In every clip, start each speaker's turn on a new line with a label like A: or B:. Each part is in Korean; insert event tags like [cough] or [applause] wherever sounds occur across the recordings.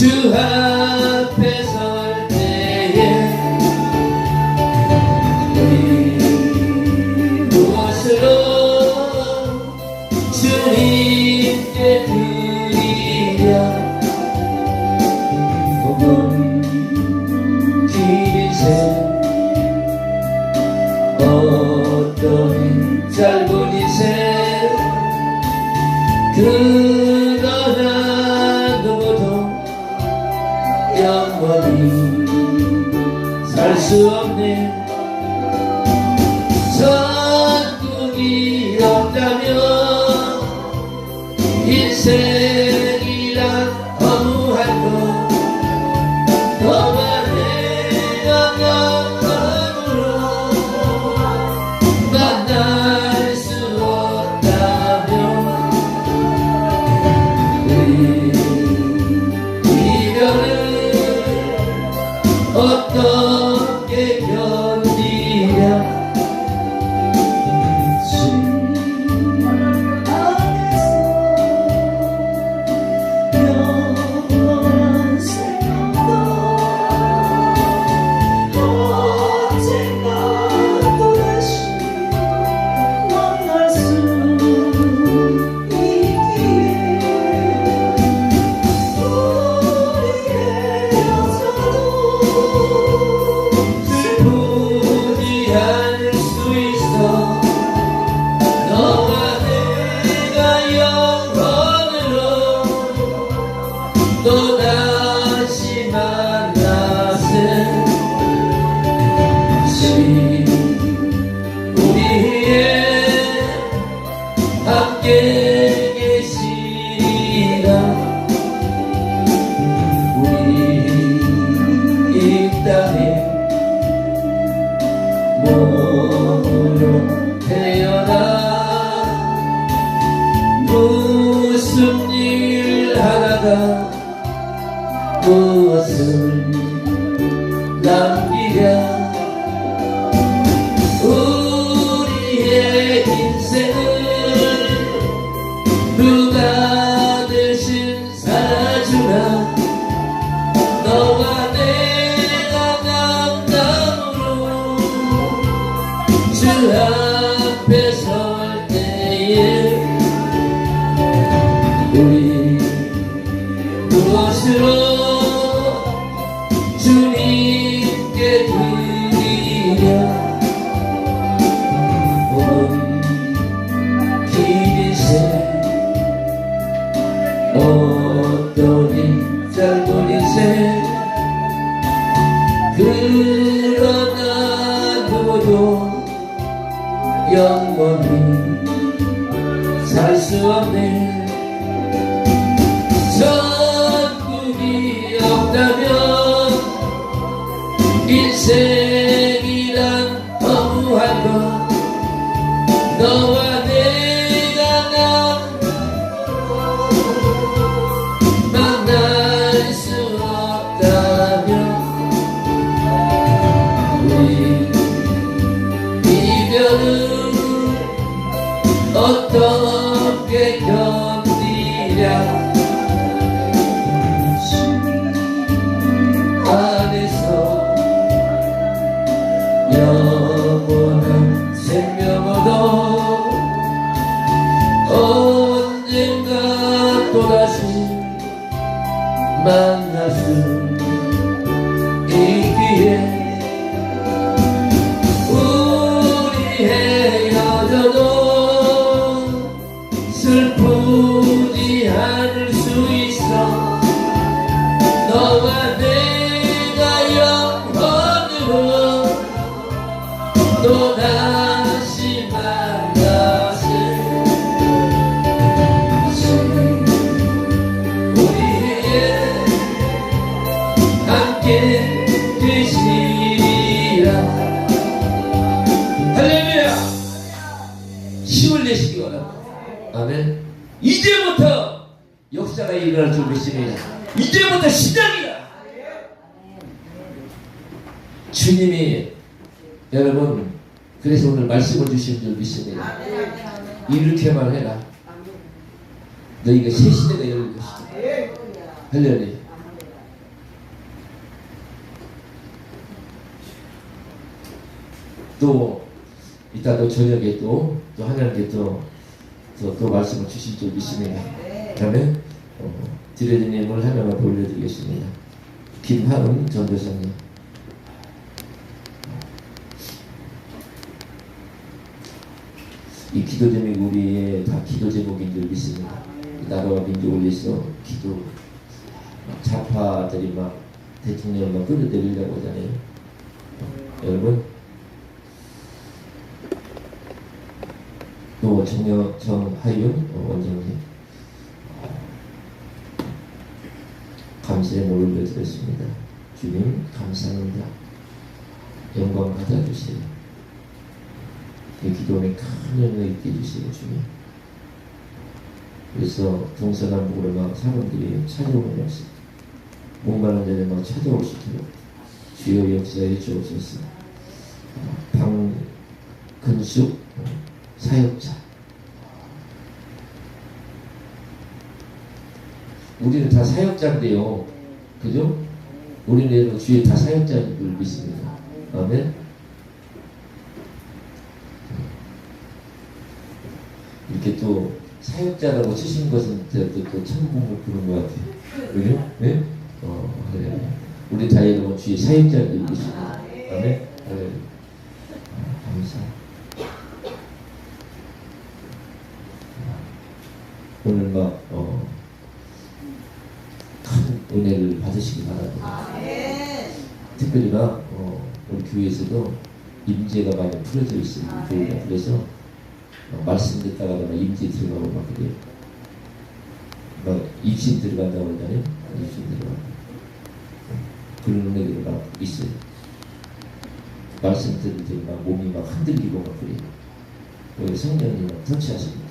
A: 주 앞에 설 때에 우리 무엇으로 주님께 드리랴 고운 길세 어떤 짧은 이세 그 영원히 살수 없네. 천국이 없다면 인생 몸 힘을 내시기 바랍니다. 아멘. 이제부터 역사가 일어날 줄 믿습니다. 이제부터 시작이야 주님이 여러분 그래서 오늘 말씀을 주신 줄 믿습니다. 이렇게만 해라. 너희가 새 시대가 열릴 것이다. 할렐루야. 또 이따 또 저녁에 또, 또 하나님께 또, 또, 또 말씀을 주실 줄 믿습니다. 다음에 어, 디레드님을 하나만 돌려드리겠습니다. 김하은 전도사님. 이 기도 제목이 우리의 다 기도 제목인 줄 믿습니다. 이 나라와 민족을 위해서 기도 좌파들이 막 대통령을 막 끌어내리려고 하잖아요. 어, 여러분 또 정하윤 어, 원장님 감사의 노를 올려드렸습니다. 주님 감사합니다. 영광 받아주세요. 이 기도에 큰 영향을 있게 해주세요 주님. 그래서 동서남북으로 막 사람들이 찾아오는 것이 목마른 자들 막 찾아오시도록 주여 역사해 주옵소서. 어, 방근숙 어, 사역자. 우리는 다 사역자인데요. 그죠? 우리는 주의 다 사역자인 줄 믿습니다. 아멘. 이렇게 또 사역자라고 치신 것은 또, 천국을 부른 것 같아요. 그죠? 네? 어, 그래. 우리 다 여러분 주의 사역자인 줄 믿습니다. 아멘. 할렐루야. 아, 감사. 오늘 막, 어, 큰 은혜를 받으시기 바랍니다. 특별히 막, 어, 우리 교회에서도 임재가 많이 풀어져 있습니다. 교회가. 그래서 어, 말씀 듣다가 막 임재 들어가고 막 그래요. 막 입신 들어간다고 그러잖아요. 입신 들어가고. 그런 은혜가 막 있어요. 말씀 들을 때 막 몸이 막 흔들리고 막 그래요. 여기 성령님 막 터치하십니다.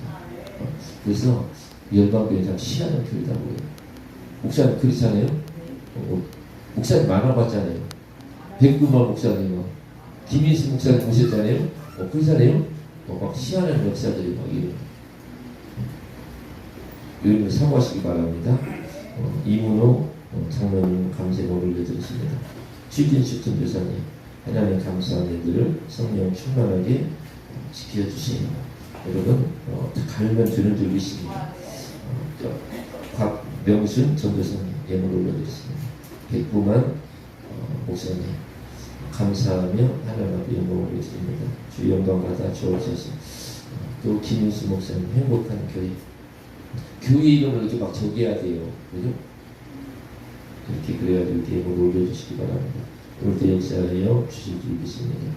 A: 어, 그래서 희한한 교회다고 해요. 목사님 그렇잖아요. 어, 어, 목사님 만나봤잖아요. 백구만 목사님, 김인수 목사님 모셨잖아요. 어, 그렇잖아요. 어, 막 희한한 역사들이 막 이런. 이름을 사모하시기 바랍니다. 어, 이문호 어, 장로님 감사의 올려드렸습니다. 취진식 전도사님 하나님 감사한 일들을 성령 충만하게 어, 지켜주세요. 여러분 어, 다 갈면 줄 믿습니다. 곽명순 전도사님 예물 올려드렸습니다. 백구만 어, 목사님 감사하며 하나님 앞에 영광을 올려드립니다. 주 영광 받아 주옵소서. 어, 또 김윤수 목사님 행복한 교회 교회 이름을 이렇게 막 적어야 돼요. 그죠? 이렇게 그래가지고 이렇게 예물 올려주시기 바랍니다. 오늘도 역사하여 주실 줄 믿습니다.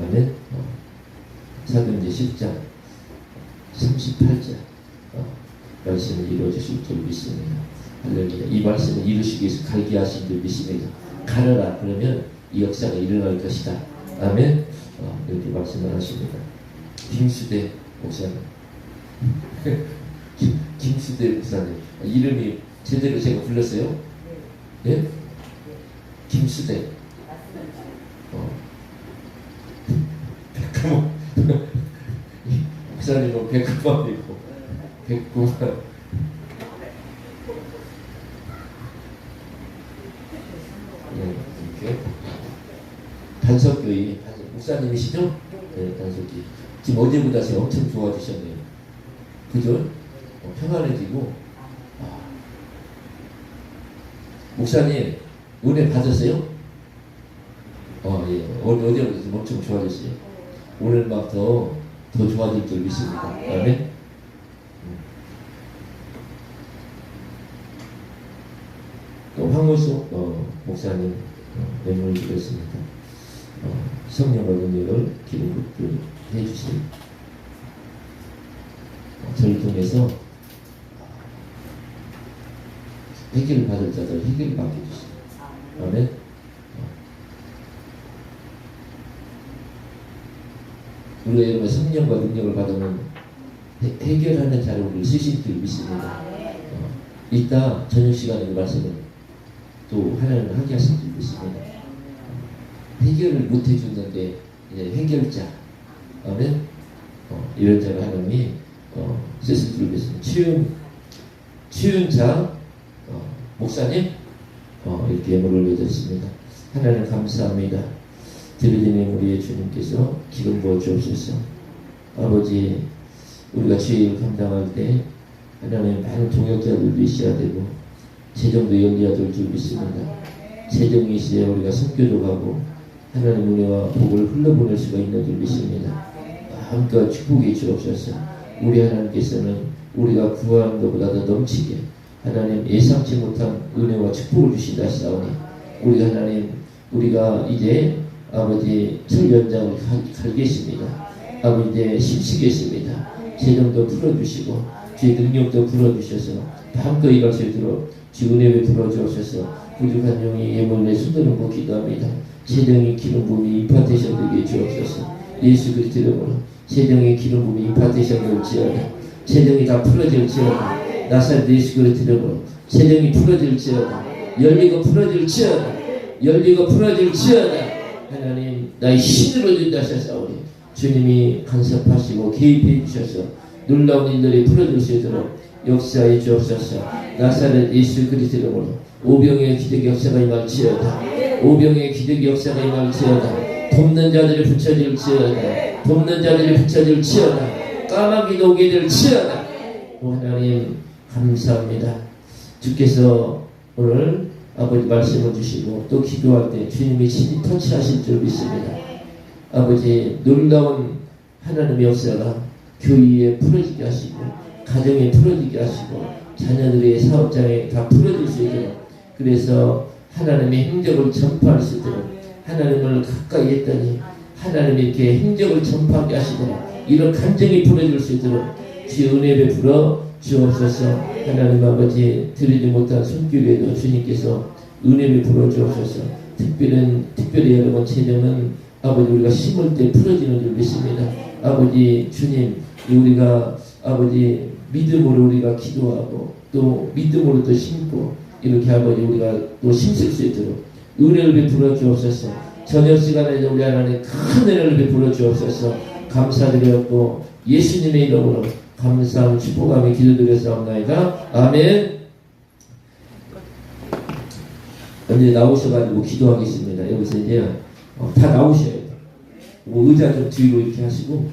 A: 아멘. 어. 사도행전 10장 38절 어. 말씀을 이루어주실 줄 믿습니다. 할렐루야. 이 말씀을 이루시기 위해서 갈게 하신 줄 믿습니다. 가려라. 그러면 이 역사가 일어날 것이다. 아멘. 어, 이렇게 말씀을 하십니다. 김수대 목사님. 김, [laughs] 김수대 목사님. 이름이 제대로 제가 불렀어요? 예? 김수대. 어. [laughs] 백구만. [laughs] 목사님은 백구만이고, 백구만. 네, 이렇게. 단석교회, 단석, 목사님이시죠? 네, 단석교회. 지금 어제보다 제가 엄청 좋아지셨네요. 그죠? 어, 평안해지고. 아. 목사님, 은혜 받으세요? 어, 예. 어제, 어제보다 좀 엄청 좋아졌어요. 오늘 막 더, 더 좋아질 줄 믿습니다. 아멘? 또 황호수 어, 목사님 어, 메모를 드렸습니다. 어, 성령과 능력을 기름붓게 해주신 어, 저를 통해서 해결을 받을 자들 해결을 받게 해주시다. 아멘. 어. 우리가 여러분 성령과 능력을 받으면 해, 해결하는 자를 우리 쓰실 줄 믿습니다. 어, 이따 저녁 시간에 그 말씀을 또 하나님을 하게 하실 줄 믿습니다. 해결을 못 해줬는데 이제 해결자, 아멘. 어, 이런 자가 하나님이 어, 쓰실 줄 믿습니다. 치윤 치윤자 어, 목사님 어, 이렇게 예물을 올려드렸습니다. 하나님 감사합니다. 드리는 우리의 주님께서 기름 부어 주옵소서. 아버지 우리가 주의 감당할 때 하나님 많은 동역자들도 있어야 되고 재정도 연리해야 될 줄 믿습니다. 재정이 있어야 우리가 성교도 가고 하나님 은혜와 복을 흘러보낼 수가 있는 줄 믿습니다. 마음껏 축복해 주옵소서. 우리 하나님께서는 우리가 구하는 것보다 더 넘치게 하나님 예상치 못한 은혜와 축복을 주신다 하사오니 우리 하나님 우리가 이제 아버지 설 연장을 갈- 갈겠습니다. 아버지 이제 힘쓰겠습니다. 재정도 풀어주시고 주의 능력도 풀어주셔서 마음껏 일할 수 있도록 주 은혜를 풀어주셔서 부족한 용이 예물내 손드는 거 기도합니다. 재정의 기름 부음이 임파테이션 되게 주옵소서 예수 그리스도 이름으로 재정의 기름 부음이 임파테이션 될지어다 재정이 다 풀어질지어다 나사렛 예수 그리스도 이름으로 재정이 풀어질지어다 열리고 풀어질지어다 열리고 풀어질지어다 하나님 나의 힘으로 준다 하셨사오니 주님이 간섭하시고 개입해 주셔서 놀라운 일들이 풀어질 수 있도록 역사해 주옵소서 나사렛 예수 그리스도 이름으로 오병의 기적 역사가 임할지어다. 오병의 기적 역사가 임할지어다. 돕는 자들이 붙여질지어다. 돕는 자들이 붙여질지어다. 까마귀도 오게 될지어다. 오 하나님 감사합니다. 주께서 오늘 아버지 말씀을 주시고 또 기도할 때 주님이 친히 터치하실 줄 믿습니다. 아버지 놀라운 하나님의 역사가 교회에 풀어지게 하시고 가정에 풀어지게 하시고 자녀들의 사업장에 다 풀어질 수 있도록 그래서 하나님의 행적을 전파할 수 있도록 하나님을 가까이 했더니 하나님이 행적을 전파하게 하시도록 이런 감정이 풀어질 수 있도록 주의 은혜 베풀어 주옵소서. 하나님 아버지 드리지 못한 손길에도 주님께서 은혜를 베풀어 주옵소서. 특별한 특별히 여러분 체정은 아버지 우리가 심을 때 풀어지는 줄 믿습니다. 아버지 주님 우리가 아버지 믿음으로 우리가 기도하고 또 믿음으로 또 심고 이렇게 아버지 우리가 또 힘쓸 수 있도록 은혜를 베풀어 주옵소서. 저녁 시간에 우리 하나님 큰 은혜를 베풀어 주옵소서. 감사드렸고 예수님의 이름으로 감사함 축복하며 기도드렸사옵나이다. 아멘. 이제 나오셔가지고 기도하겠습니다. 여기서 이제 어, 다 나오셔야 돼요. 뭐 의자 좀 뒤로 이렇게 하시고